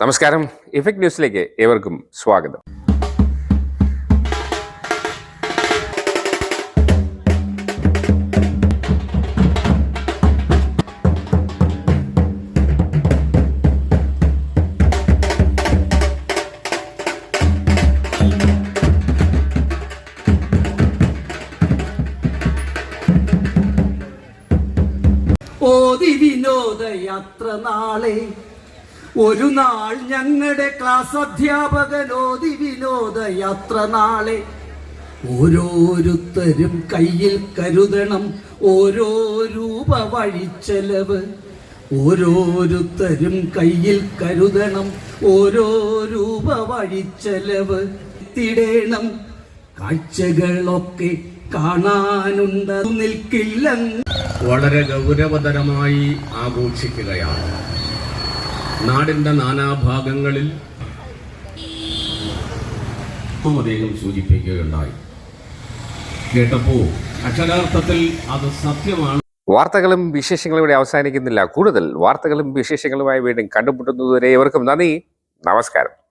നമസ്കാരം. ഇഫക്ട് ന്യൂസിലേക്ക് ഏവർക്കും സ്വാഗതം. ഓതി വിനോദയാത്ര നാളെ ഒരു നാൾ ഞങ്ങളുടെ ക്ലാസ് അധ്യാപകൻ ഓതി വിനോദയാത്ര നാളെ. ഓരോരുത്തരും കയ്യിൽ കരുതണം ഓരോ രൂപ വഴിച്ചെലവ്. ഓരോരുത്തരും കയ്യിൽ കരുതണം ഓരോ രൂപ വഴിച്ചെലവ്. എത്തിടേണം കാഴ്ചകളൊക്കെ കാണാനുണ്ട്. നിൽക്കില്ലെന്ന് വളരെ ഗൗരവതരമായി ആഘോഷിക്കുകയാണ്. നാടിന്റെ നാനാഭാഗങ്ങളിൽ അദ്ദേഹം സൂചിപ്പിക്കുകയുണ്ടായി. കേട്ടപ്പോ അക്ഷരാർത്ഥത്തിൽ അത് സത്യമാണ്. വാർത്തകളും വിശേഷങ്ങളും ഇവിടെ അവസാനിക്കുന്നില്ല. കൂടുതൽ വാർത്തകളും വിശേഷങ്ങളുമായി വീണ്ടും കണ്ടുമുട്ടുന്നതുവരെ ഏവർക്കും നന്ദി. നമസ്കാരം.